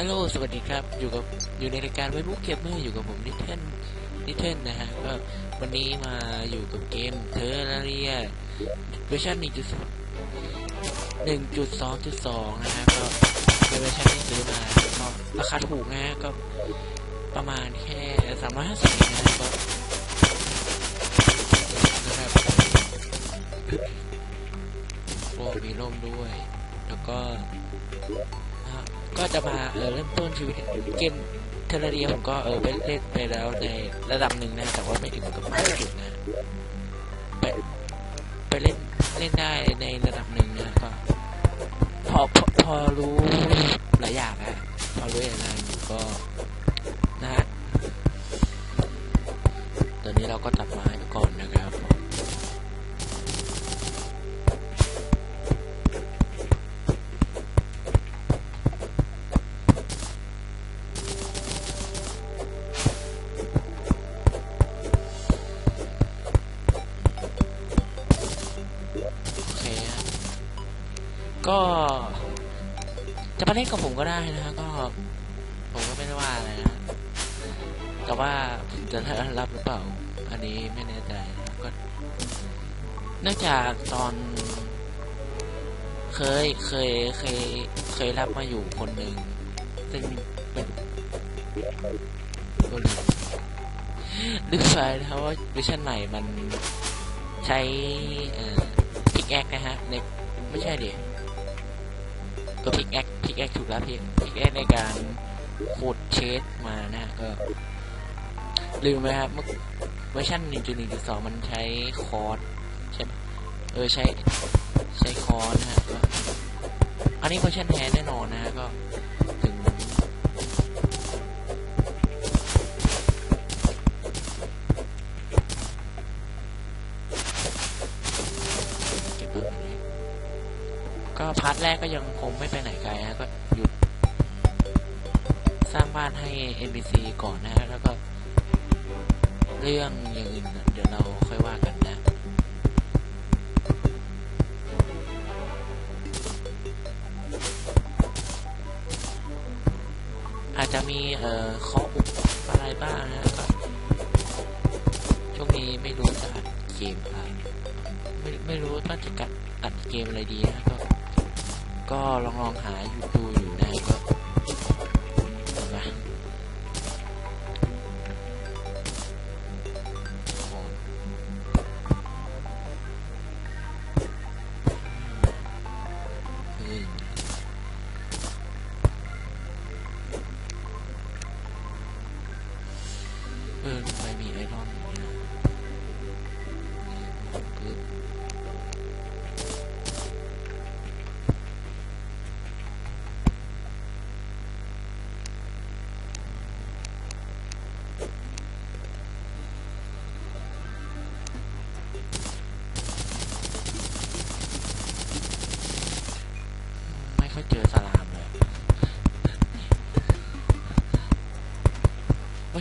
ฮัลโหล สวัสดีครับ อยู่กับ อยู่ในรายการไวบุ๊กเกมเมอร์อยู่กับผมนิเทนนิเทนนะฮะ ก็วันนี้มาอยู่กับเกมเทอร์เรียเวอร์ชัน1.2 1.2.2นะฮะ ก็เป็นเวอร์ชันที่ซื้อมาก็ราคาถูกนะฮะ ก็ประมาณแค่350เองนะฮะก็นะครับโอ้มีร่มด้วย แล้วก็ ก็จะมาเเริ่มต้นชีวิตเกมเทเลเรียผมก็เออไปเล่นไปแล้วในระดับหนึ่งนะแต่ว่าไม่ถึงกับมาถึงนะไปไปเล่นเล่นได้ในระดับหนึ่งนะก็พอพอรู้หลายอย่างนะพอรู้อย่างไรอยู่ก็ ก็ได้นะฮะก็ ผมก็ไม่ได้ว่าอะไรนะแต่ว่าผมจะได้รับหรือเปล่า อันนี้ไม่แน่ใจนะก็เนื่องจากตอน เคยเคยเคยเคยรับมาอยู่คนหนึ่งซึ่งเป็นก็ลืมลืมไปนะครับว่าเวอร์ชันใหม่มันใช้เอ่อพิกแอคนะฮะในไม่ใช่เดิตัว พิกแอคพิกแอคถูกแล้วพิกพิกแอคในการขุดเชสมานะฮะก็ลืมไหมครับเวอร์ชัน1.1.2 มันใช้คอร์สใช่ไหมเออใช้ใช้คอร์สนะฮะอันนี้เวอร์ชันแท้แน่นอนนะฮะก็าร์ทแรกก็ยังคงไม่ไปไหนไกลนะก็หยุด สร้างบ้านให้ NPC ก่อนนะฮะแล้วก็ เรื่องอย่างอื่นเดี๋ยวเราค่อยว่ากันนะอาจจะมีเอ่อข้ออุปอะไรบ้างนะก็ช่วงนี้ไม่รู้จะอัดเกมอะไรไม่ไม่รู้ว่าจะกัดอัดเกมอะไรดีนะก็ ก็ลองลองหาอยู่ดูอยู่นะก็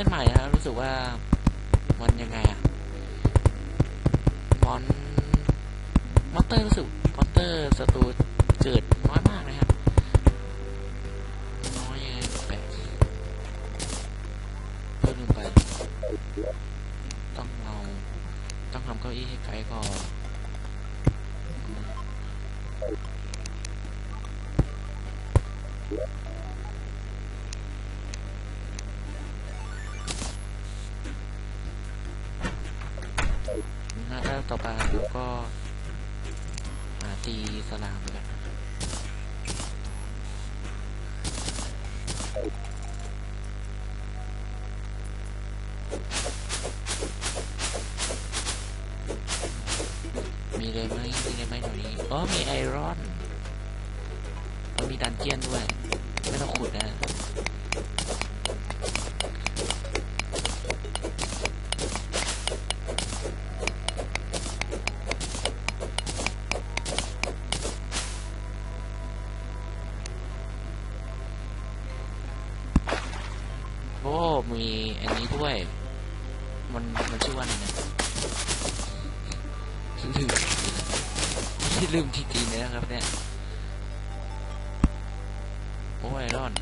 ชันใหม่นะรู้สึกว่ามันยังไงอะมอนมอนเตอร์รู้สึกมอนเตอร์สตูเกิดน้อยมากนะครับน้อยยังไงแปลกเพิ่มลงไป ต้องเอาต้องทำเก้าอี้ให้ไกลก่อน ต่อไปเราก็หาตีสลามกัน อ้มีอันนี้ด้วย มันมันชื่อว่าอะไรนะลืมลืมจริงๆเลยนะครับเนี่ยโอ้ไอรอน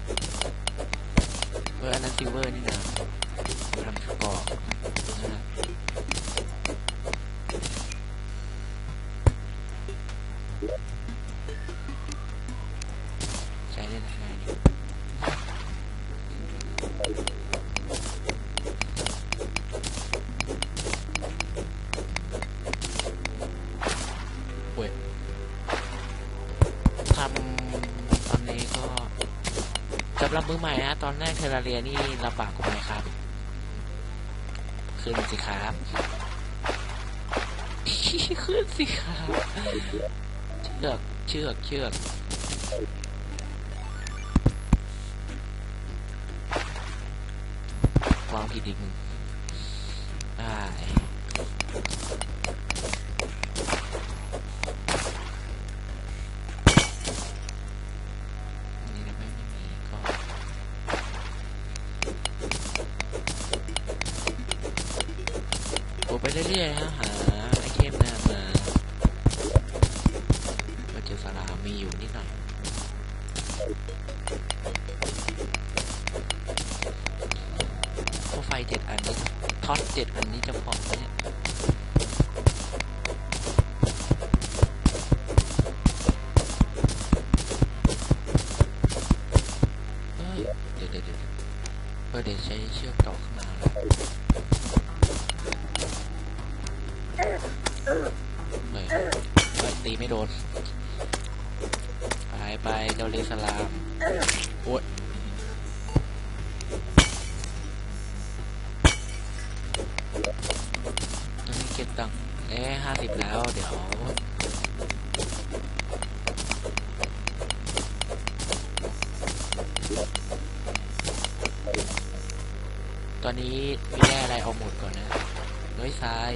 เอออันนั้นซิลเวอร์นี่นะกำลังกราะนะ สำหรับมือใหม่นะ ตอนแรกเทอร์ราเรียนี่ลำบากกว่าไหมครับ ขึ้นสิครับขึ้นสิครับเชือกเชือกเชือกวางผิดอีกหนึ่ง เจ็ดอันนี้ท็อตเจ็ดอันนี้จะพอไหมเนี่ยเดี๋ยวเดี๋ยวเดี๋ยวเออเดี๋ยวใช้เชือกต่อขึ้นมาแล้วเฮ้ยเฮ้ยตีไม่โดน ไปไปเจ้าเลสลามโอ๊ย ตอนนี้มีแร่อะไรเอาหมดก่อนนะน้อยทราย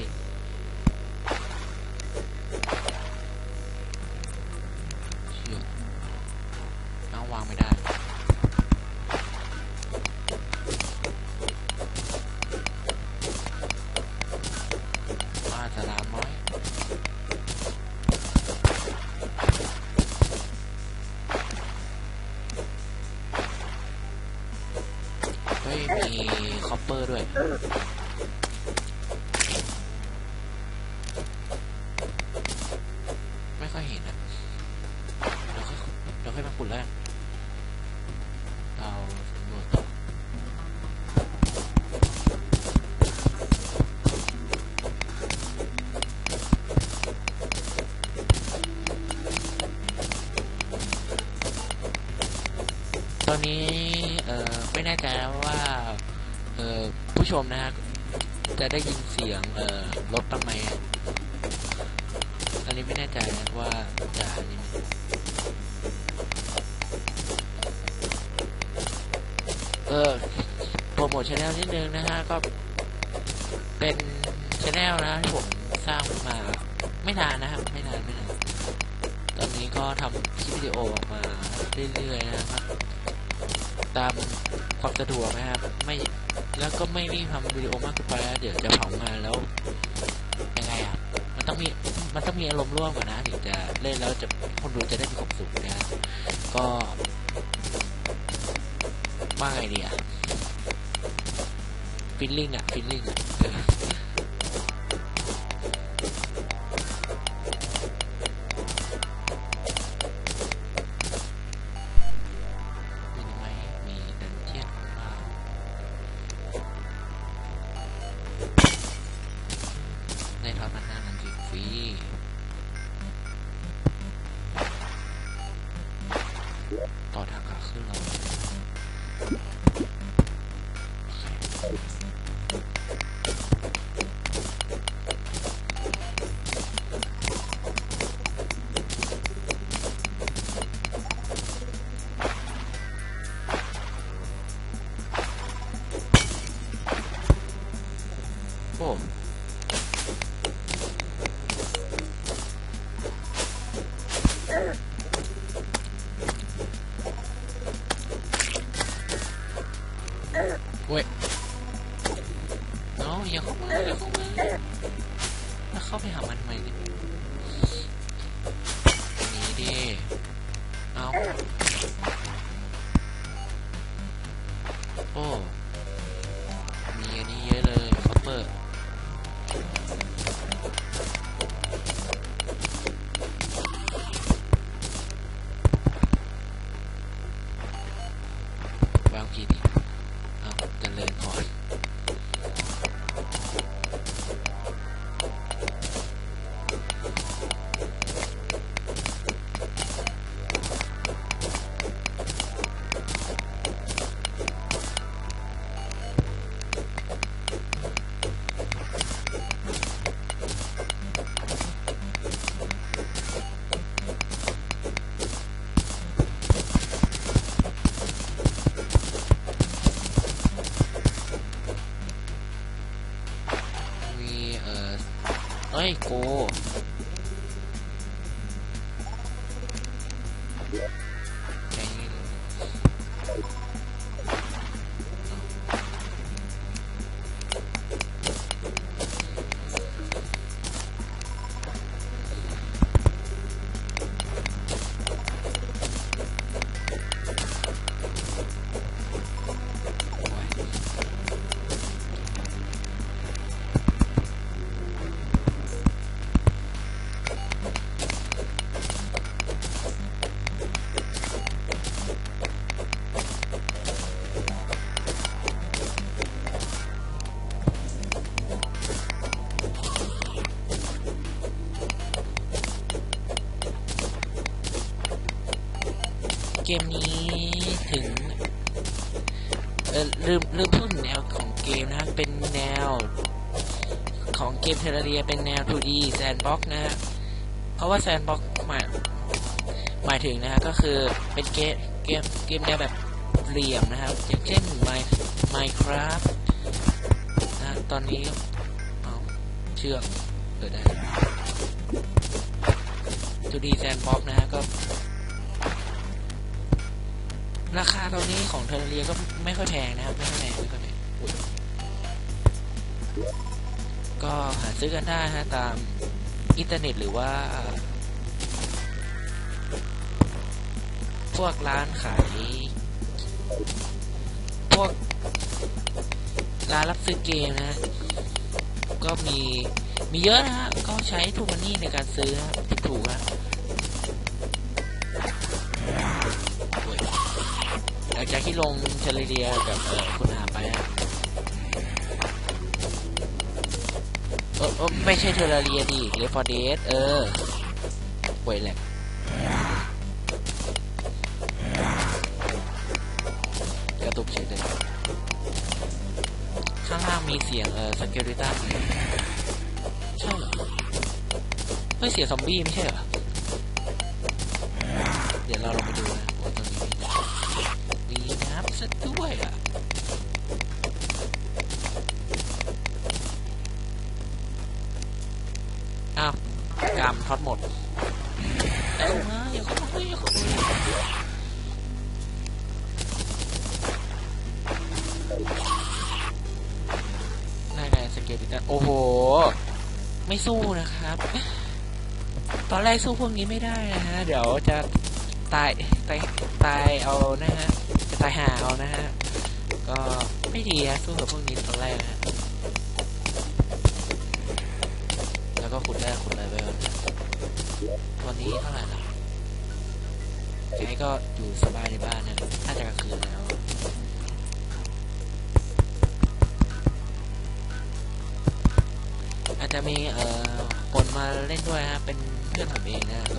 อนนี้เอ่อไม่แน่ใจแล้วว่าเอ่อผู้ชมนะฮะจะได้ยินเสียงเอ่อรถบ้างไหมอันนี้ไม่แน่ใจนะว่าจะอันนี้ไหมเออโปรโมทชแนลนิดนึงนะฮะก็เป็นชแนลนะที่ผมสร้างมาไม่นานนะครับไม่นานไม่นานตอนนี้ก็ทำคลิปวิดีโอออกมาเรื่อยๆนะครับ ตามความสะดวกนะครับ ไม่แล้วก็ไม่รีบทำวิดีโอมากเกินไปแล้วเดี๋ยวจะเผางานแล้วยังไงอะมันต้องมีมันต้องมีอารมณ์ร่วมก่อนนะถึงจะเล่นแล้วจะคนดูจะได้มีความสุขนะก็ว่าไงดีอะฟิลลิ่งอะฟิลลิ่งอะ เกมนะเป็นแนว ของเกมเทเลเรียเป็นแนว 2D sandbox นะฮะเพราะว่า sandbox หมายหมายถึงนะฮะก็คือเป็นเกมเกมเกมแนวแบบเหลี่ยมนะครับ อย่างเช่น Minecraft นะฮะตอนนี้เอาเชือกเปิดได้ 2D sandbox นะฮะก็ราคาตอนนี้ของเทอร์เรียก็ไม่ค่อยแพงนะครับ ไม่ค่อยแพง ก็หาซื้อกันได้ฮะตามอินเทอร์เน็ตหรือว่า พวกร้านขายพวกร้านรับซื้อเกมนะฮะก็มีมีเยอะนะฮะก็ใช้ทูมันนี่ในการซื้อนะถูกๆนะหลังจากที่ลงเทเลเรียกับคุณ เออไม่ใช่เทเลเรียดิเลฟอร์เดสเออป่วยแหลกกระตุกเฉยเลยข้างล่างมีเสียงเออสเกลิตันใช่เหรอไม่เสียงซอมบี้ไม่ใช่เหรอ อ้าวกามท็อตหมดเอ้ามาอย่าเข้ามาอย่าเข้ามาได้ไงสเกลติตันโอ้โห ไม่สู้นะครับ ตอนแรกสู้พวกนี้ไม่ได้นะฮะ เดี๋ยวจะตายตายตายเอานะฮะ จะตายหาเอานะฮะ ก็ไม่ดีนะสู้กับพวกนี้ตอนแรกนะ แล้วก็ขุดแร่ขุดอะไรไปก่อนตอนนี้เท่าไหร่ละแกก็อยู่สบายในบ้านนะน่าจะกลางคืนแล้วอาจจะมีเอ่อคนมาเล่นด้วยฮะเป็นเพื่อนผมเองนะ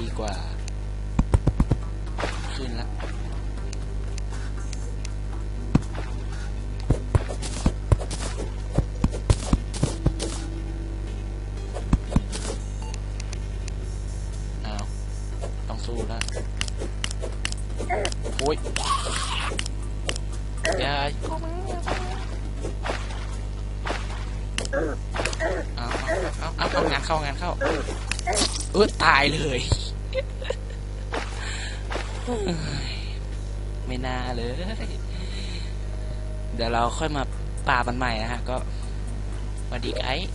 ดีกว่า ขึ้นละสู้แล้วโอ้ยยายเอาเอาเอาางานเข้างานเข้า เออตายเลย ไม่น่าเลย เดี๋ยวเราค่อยมาป่ามันใหม่นะฮะ ก็สวัสดีไกด์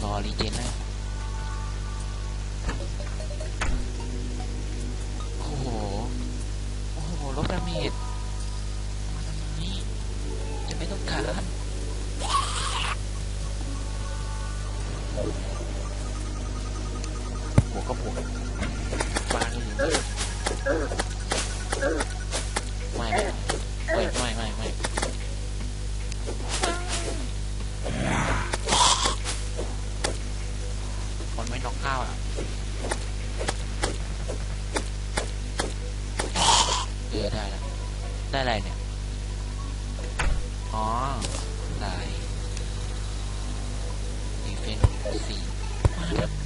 No a lidi ne. see.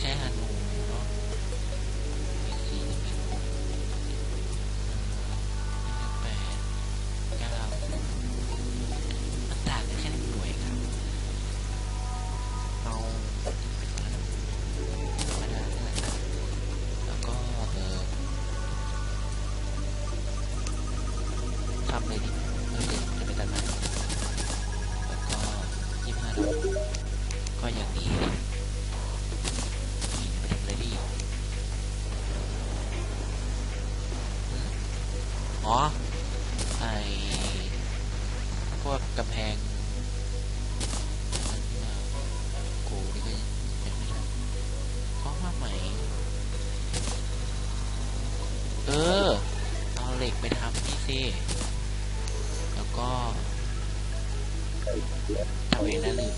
ใช้ฮัน ไปทำนี่สิแล้วก็ทำเองนะลืม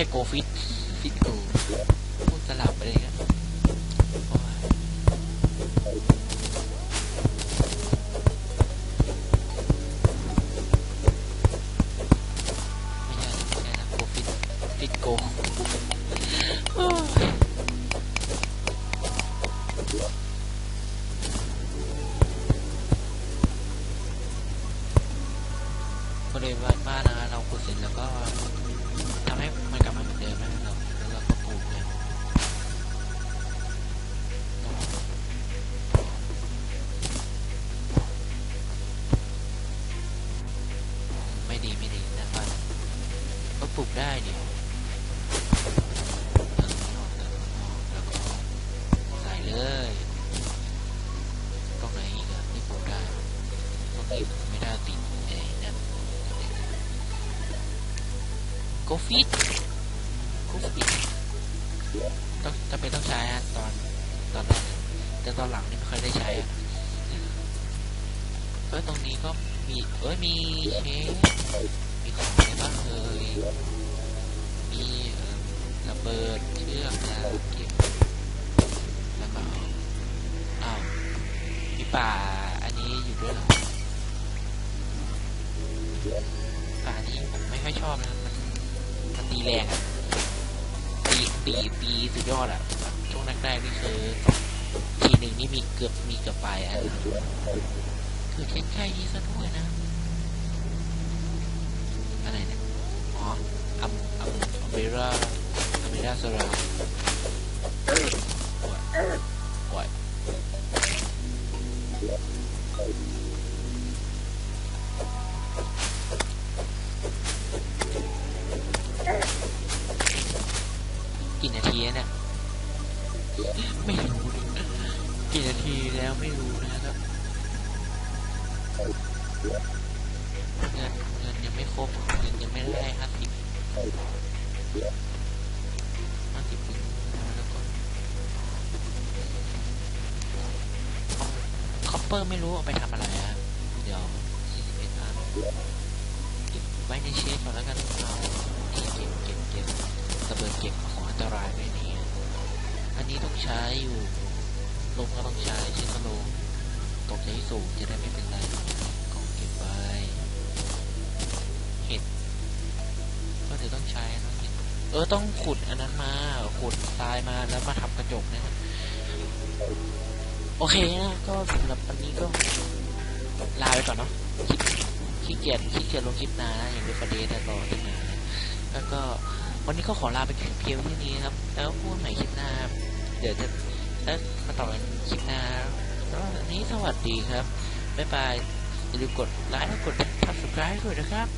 เอ กฟิตโกฟิตต้องจะเป็นต้องใช้ฮะตอนตอนแรกแต่ตอนหลังนี่ไม่ค่อยได้ใช้เออตรงนี้ก็มีเอ้ยมีเชฟมีของอะไรบ้างเลยมีเอ่อระเบิดเชือกนะ ตีตีสุดยอดอะช่วงแรกๆนี่คือทีหนึ่งนี่มีเกือบมีเกือบไปอันคือใกล้ๆนี้ซะด้วยนะอะไรเนี่ยอ๋ออัมอัมอัมเบร่าอัมเบร่าสรา อร์ไม่รู้เอาไปทำอะไรอะเดี๋ยวสี่สิเอ็ดอันเก็บไว้ในเชฟก่อนแล้วกันเอาเก็บเก็บเก็บระเบิดเก็บของอันตรายไว้นี่อันนี้ต้องใช้อยู่ลมก็ต้องใช้เช่นสโลมตกใจสูงจะได้ไม่เป็นไรกองเก็บไว้เห็ดก็เดี๋ยวต้องใช้นะเห็ดเออต้องขุดอันนั้นมาขุดทรายมาแล้วมาทำกระจกนะ โอเคนะก็สำหรับวันนี้ก็ลาไปก่อนเนาะคลิปขี้เกียจขี้เกียจลงคลิปนานนะอย่างเป็นประเด็นต่อที่นานแล้วก็วันนี้ก็ขอลาไปเพียงเท่านี้ครับ แล้วพบกันใหม่คลิปหน้า เดี๋ยวจะแล้วมาต่อกันคลิปหน้าแล้ววันนี้สวัสดีครับบ๊ายบายอย่าลืมกดไลค์และกด subscribe ด้วยนะครับ